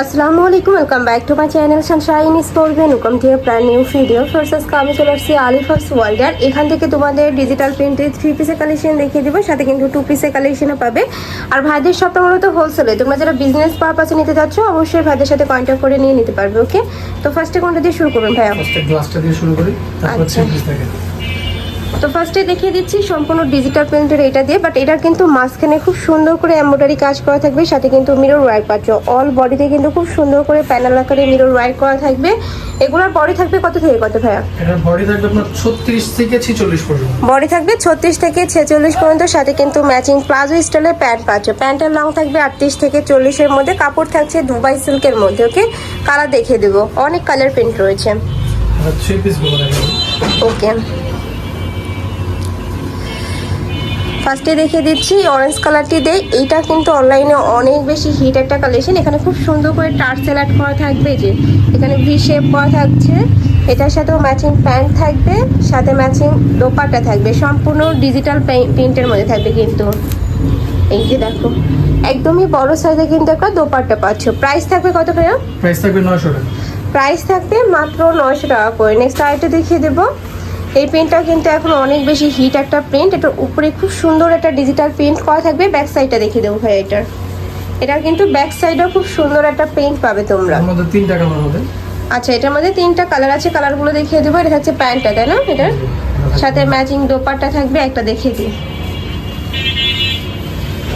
আসসালামু আলাইকুম welcome back to my channel Sunshine Store welcome to plan new video first আজকে আমি চলে আসছি আলিফার্স ওয়ার্ল্ডার এখান থেকে তোমাদের ডিজিটাল প্রিন্টেড থ্রি পিসের কালেকশন দেখিয়ে দেবো সাথে কিন্তু টু পিসের কালেকশনও পাবে। আর ভাইদের সবটা মূলত হোলসেলে তোমরা যারা বিজনেস পারপাসে নিতে চাচ্ছ অবশ্যই ভাইদের সাথে কন্ট্যাক্ট করে নিয়ে নিতে পারবে ওকে তো ফার্স্টে কোনটা দিয়ে শুরু করবেন ভাইয়া? ফার্স্টে গ্লাসটা দিয়ে শুরু করি তারপর আচ্ছা। তো ফার্স্টে দেখিয়ে দিচ্ছি সম্পূর্ণ ডিজিটাল প্রিন্টের এটা দিয়ে বাট এটা কিন্তু মাঝখানে খুব সুন্দর করে এমব্রয়ডারি কাজ করা থাকবে সাথে কিন্তু মিরর ওয়ার্ক পাচ্ছ। অল বডিতে কিন্তু খুব সুন্দর করে প্যানেল আকারে মিরর ওয়ার্ক করা থাকবে। এগুলোর বডি থাকবে কত থেকে কত ভাইয়া? এটার বডি থাকবে আপনার ছত্রিশ থেকে ছিচল্লিশ পর্যন্ত। বডি থাকবে ছত্রিশ থেকে ছেচল্লিশ পর্যন্ত সাথে কিন্তু ম্যাচিং প্লাজো স্টাইলের প্যান্ট পাচ্ছ। প্যান্টের লং থাকবে আটত্রিশ থেকে চল্লিশের মধ্যে কাপড় থাকছে দুবাই সিল্কের মধ্যে ওকে কালার দেখিয়ে দেবো। অনেক কালার প্রিন্ট রয়েছে। ওকে ফার্স্টে দেখিয়ে দিচ্ছি অরেঞ্জ কালারটি দেই। এইটা কিন্তু অনলাইনে অনেক বেশি হিট একটা কালেকশন এখানে খুব সুন্দর করে টার্সেল অ্যাড করা থাকবে যে এখানে ভি শেপ করা থাকছে। এটার সাথেও ম্যাচিং প্যান্ট থাকবে সাথে ম্যাচিং দোপাট্টা থাকবে। সম্পূর্ণ ডিজিটাল প্রিন্টের মধ্যে থাকবে কিন্তু। এই যে দেখো একদমই বড় সাইজে কিন্তু একটা দোপাট্টা পাচ্ছ। প্রাইস থাকবে কত ভাইয়া? প্রাইস থাকবে নয়শো টাকা। প্রাইস থাকবে মাত্র নয়শো টাকা করে। নেক্সট আরেকটা দেখিয়ে দেবো। এই প্রিন্টটা কিন্তু এখন অনেক বেশি হিট একটা প্রিন্ট এটার উপরে খুব সুন্দর একটা ডিজিটাল প্রিন্ট করা থাকবে। ব্যাক সাইডটা দেখিয়ে দেবো ভাই এটার। এটার কিন্তু ব্যাক সাইডেও খুব সুন্দর একটা প্রিন্ট পাবে তোমরা। তিনটা কালার হবে। আচ্ছা এটার মধ্যে তিনটা কালার আছে। কালারগুলো দেখিয়ে দেবো। এটা হচ্ছে প্যান্টটা তাই না এটার? সাথে ম্যাচিং দোপাট্টা থাকবে। একটা দেখিয়ে দিই।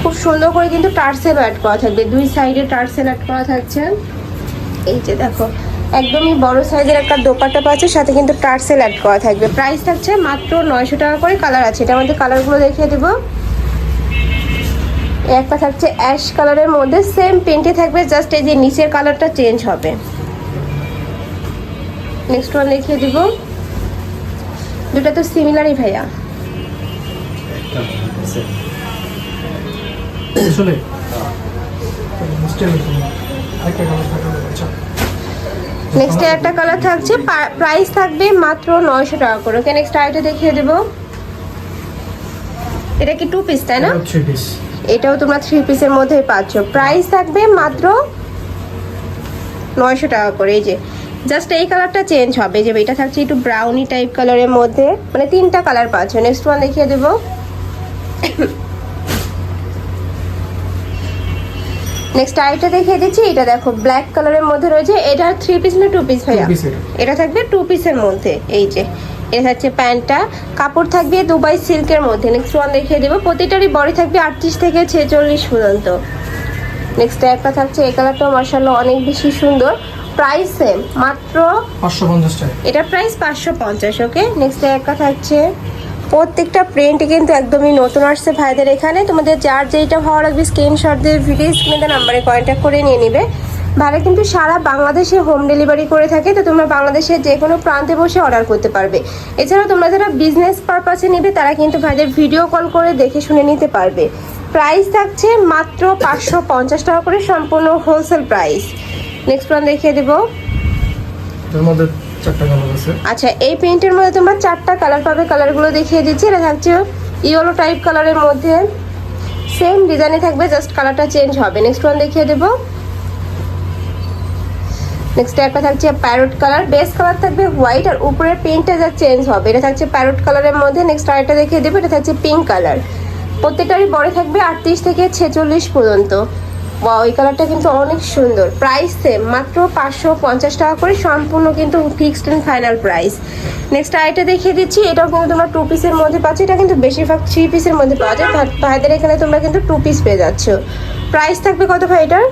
খুব সুন্দর করে কিন্তু টার্সেল অ্যাড করা থাকবে। দুই সাইডে টার্সেল অ্যাড করা থাকছে। এই যে দেখো। একদমই বড় সাইজের একটা দোপাট্টা পাচ্ছে সাথে কিন্তু টার্সেল অ্যাড করা থাকবে। প্রাইস থাকছে মাত্র নয়শো টাকা করে কালার আছে। এটা আমাদের কালারগুলো দেখিয়ে দেবো। একটা থাকছে অ্যাশ কালারের মধ্যে সেম প্রিন্টে থাকবে জাস্ট এই যে নিচের কালারটা চেঞ্জ হবে। নেক্সট ওয়ান দেখিয়ে দিব। দুটা তো সিমিলারই ভাইয়া। আসলে আরেকটা কালার থাকবে আচ্ছা নেক্সট একটা কালার থাকছে প্রাইস থাকবে মাত্র নয়শো টাকা করে। ওকে নেক্সট আইটা দেখিয়ে দেবো। এটা কি টু পিস তাই না? এটাও তোমরা থ্রি পিসের মধ্যেই পাচ্ছ। প্রাইস থাকবে মাত্র নয়শো টাকা করে এই যে। জাস্ট এই কালারটা চেঞ্জ হবে যে এটা থাকছে একটু ব্রাউনি টাইপ কালারের মধ্যে। মানে তিনটা কালার পাচ্ছ। নেক্সট ওয়ান দেখিয়ে দেবো। নেক্সট আরেকটা দেখিয়ে দিচ্ছি। এটা দেখো ব্ল্যাক কালারের মধ্যে রয়েছে। এটা থ্রি পিস না টু পিস ভাইয়া? এটা। এটা থাকবে টু পিসের মধ্যে এই যে। এটা থাকছে প্যান্টটা। কাপড় থাকবে দুবাই সিল্কের মধ্যে। নেক্সট ওয়ান দেখিয়ে দেবো। প্রতিটারই বডি থাকবে আটত্রিশ থেকে ছেচল্লিশ পর্যন্ত। নেক্সট একটা থাকছে এই কালারটাও মার্শাল্লাহ অনেক বেশি সুন্দর। প্রাইস সেম মাত্র পাঁচশো পঞ্চাশ টাকা। এটার প্রাইস পাঁচশো পঞ্চাশ ওকে নেক্সট একটা থাকছে প্রত্যেকটা প্রিন্ট কিন্তু একদমই নতুন আসছে ভাইদের এখানে। তোমাদের যার যেইটা ভালো লাগবে স্ক্রিনশট দিয়ে ভিডিও স্ক্রিনে নাম্বারে কন্ট্যাক্ট করে নিয়ে নিবে। ভাইরা কিন্তু সারা বাংলাদেশে হোম ডেলিভারি করে থাকে, তো তোমরা বাংলাদেশের যে কোনো প্রান্তে বসে অর্ডার করতে পারবে। এছাড়াও তোমরা যারা বিজনেস পারপাসে নেবে, তারা কিন্তু ভাইদের ভিডিও কল করে দেখে শুনে নিতে পারবে। প্রাইস থাকছে মাত্র পাঁচশো পঞ্চাশ টাকা করে, সম্পূর্ণ হোলসেল প্রাইস নেক্সট ওয়ান দেখিয়ে দেবো। আচ্ছা এই প্রিন্টের মধ্যে তোমরা চারটা কালার পাবে কালারগুলো দেখিয়ে দিচ্ছি। এটা থাকছে ইয়েলো টাইপ কালারের মধ্যে। সেম ডিজাইনে থাকবে জাস্ট কালারটা চেঞ্জ হবে। নেক্সট ওয়ান দেখিয়ে দেবো। নেক্সট একটা থাকছে প্যারট কালার বেস কালার থাকবে হোয়াইট আর উপরের প্রিন্টটা যা চেঞ্জ হবে। এটা থাকছে প্যারট কালারের মধ্যে। নেক্সট আরেকটা দেখিয়ে দেবো। এটা থাকছে পিঙ্ক কালার প্রত্যেকটারই বড় থাকবে আটত্রিশ থেকে ছেচল্লিশ পর্যন্ত। ওয়া ওই কালারটা কিন্তু অনেক সুন্দর। প্রাইস সেম মাত্র পাঁচশো পঞ্চাশ টাকা করে সম্পূর্ণ কিন্তু fixed and final price next আইটা দেখিয়ে দিচ্ছি এটাও কিন্তু তোমরা টু পিসের মধ্যে পাচ্ছ এটা কিন্তু বেশিরভাগ থ্রি পিসের মধ্যে পাওয়া যায়। ভাইদের এখানে তোমরা কিন্তু টু পিস পেয়ে যাচ্ছ। প্রাইস থাকবে কত ভাই এটার?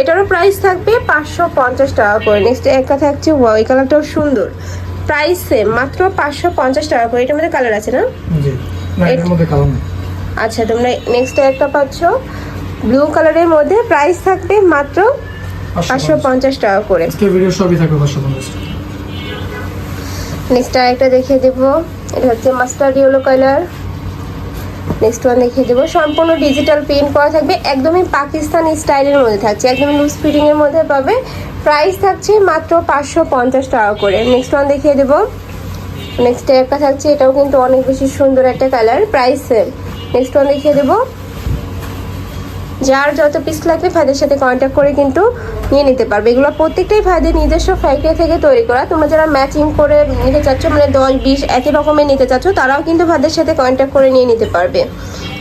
এটারও প্রাইস থাকবে পাঁচশো পঞ্চাশ টাকা করে। নেক্সট একটা থাকছে ওই কালারটাও সুন্দর। প্রাইস সেম মাত্র পাঁচশো পঞ্চাশ টাকা করে। এটার মধ্যে কালার আছে না? আচ্ছা তোমরা নেক্সট একটা পাচ্ছ। ব্লু কালারের মধ্যে প্রাইস থাকবে মাত্র পাঁচশো পঞ্চাশ। টাকা করে। ভিডিও সবই থাকবে পাঁচশো পঞ্চাশ। নেক্সট আরেকটা দেখিয়ে দেবো। এটা হচ্ছে mustard yellow colour next one দেখিয়ে দেবো। সম্পূর্ণ ডিজিটাল প্রিন্ট করা থাকবে। একদমই পাকিস্তানি স্টাইলের মধ্যে থাকছে। একদমই লুজ ফিটিংয়ের মধ্যে পাবে। প্রাইস থাকছে মাত্র পাঁচশো পঞ্চাশ টাকা করে। নেক্সট ওয়ান দেখিয়ে দেবো। নেক্সট একটা থাকছে। এটাও কিন্তু অনেক বেশি সুন্দর একটা colour price same next one দেখিয়ে দেবো। যার যত পিস লাগবে ভাইদের সাথে কন্ট্যাক্ট করে কিন্তু নিয়ে নিতে পারবে। এগুলো প্রত্যেকটাই ভাইদের নিজস্ব ফ্যাক্টরি থেকে তৈরি করা। তোমরা যারা ম্যাচিং করে নিতে চাচ্ছ মানে দশ, বিশ একই রকমের নিতে চাচ্ছ, তারাও কিন্তু ভাইদের সাথে কন্ট্যাক্ট করে নিয়ে নিতে পারবে।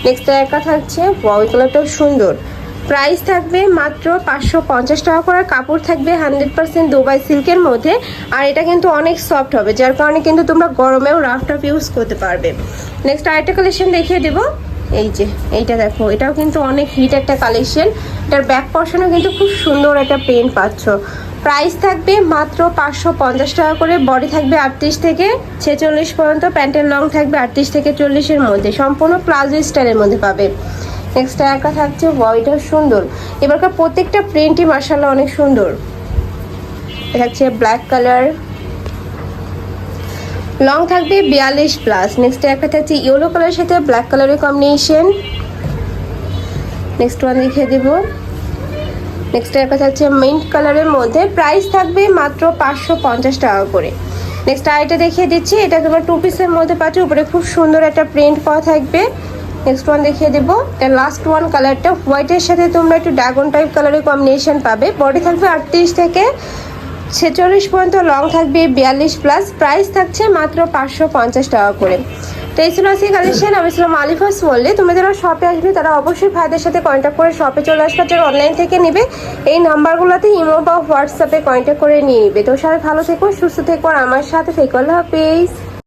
নেক্সট একটা থাকছে ওই কালারটাও সুন্দর। প্রাইস থাকবে মাত্র পাঁচশো পঞ্চাশ টাকা করে, কাপড় থাকবে হান্ড্রেড পার্সেন্ট দুবাই সিল্কের মধ্যে। আর এটা কিন্তু অনেক সফট হবে, যার কারণে কিন্তু তোমরা গরমেও রাফ টাফ ইউজ করতে পারবে। নেক্সট আরেকটা কালেকশন দেখিয়ে দেবো। এই যে, এইটা দেখো, এটাও কিন্তু অনেক হিট একটা কালেকশন এটার ব্যাক পর্শনও কিন্তু খুব সুন্দর একটা প্রিন্ট পাচ্ছ। প্রাইস থাকবে মাত্র পাঁচশো পঞ্চাশ টাকা করে বডি থাকবে আটত্রিশ থেকে ছেচল্লিশ পর্যন্ত প্যান্টের লং থাকবে আটত্রিশ থেকে চল্লিশের মধ্যে। সম্পূর্ণ প্লাজো স্টাইলের মধ্যে পাবে। নেক্সট একটা থাকছে বডিটাও সুন্দর। এবারকার প্রত্যেকটা প্রিন্টই মার্শাল্লাহ অনেক সুন্দর। থাকছে ব্ল্যাক কালার লং থাকবে বিয়াল্লিশ প্লাস। নেক্সট একটা থাকছে ইয়েলো কালারের সাথে ব্ল্যাক কালারের কম্বিনেশন নেক্সট ওয়ান দেখিয়ে দেব। নেক্সট একটা থাকছে মিন্ট কালারের মধ্যে। প্রাইস থাকবে মাত্র পাঁচশো পঞ্চাশ টাকা করে। নেক্সট আরেকটা দেখিয়ে দিচ্ছি। এটা তোমার টু পিসের মধ্যে পাচ্ছ। উপরে খুব সুন্দর একটা প্রিন্ট পাওয়া থাকবে। নেক্সট ওয়ান দেখিয়ে দেবো। এটা লাস্ট ওয়ান কালারটা হোয়াইটের সাথে তোমরা একটু ড্রাগন টাইপ কালারের কম্বিনেশন পাবে। বডি থাকবে আটত্রিশ থেকে ছেচল্লিশ পর্যন্ত লং থাকবে, বিয়াল্লিশ প্লাস প্রাইস থাকছে মাত্র পাঁচশো পঞ্চাশ টাকা করে। তো এই কালেকশন আমি ছিলাম আলিফাস বললে তুমি যারা শপে আসবে, তারা অবশ্যই ভাইদের সাথে কন্ট্যাক্ট করে শপে চলে আসবে যারা অনলাইন থেকে নেবে। এই নাম্বারগুলোতে ইমো বা হোয়াটসঅ্যাপে কন্ট্যাক্ট করে নিয়ে নিবে। তো সবাই ভালো থেকো, সুস্থ থেকো, আর আমার সাথে থেকো। আল্লাহ হাফিজ।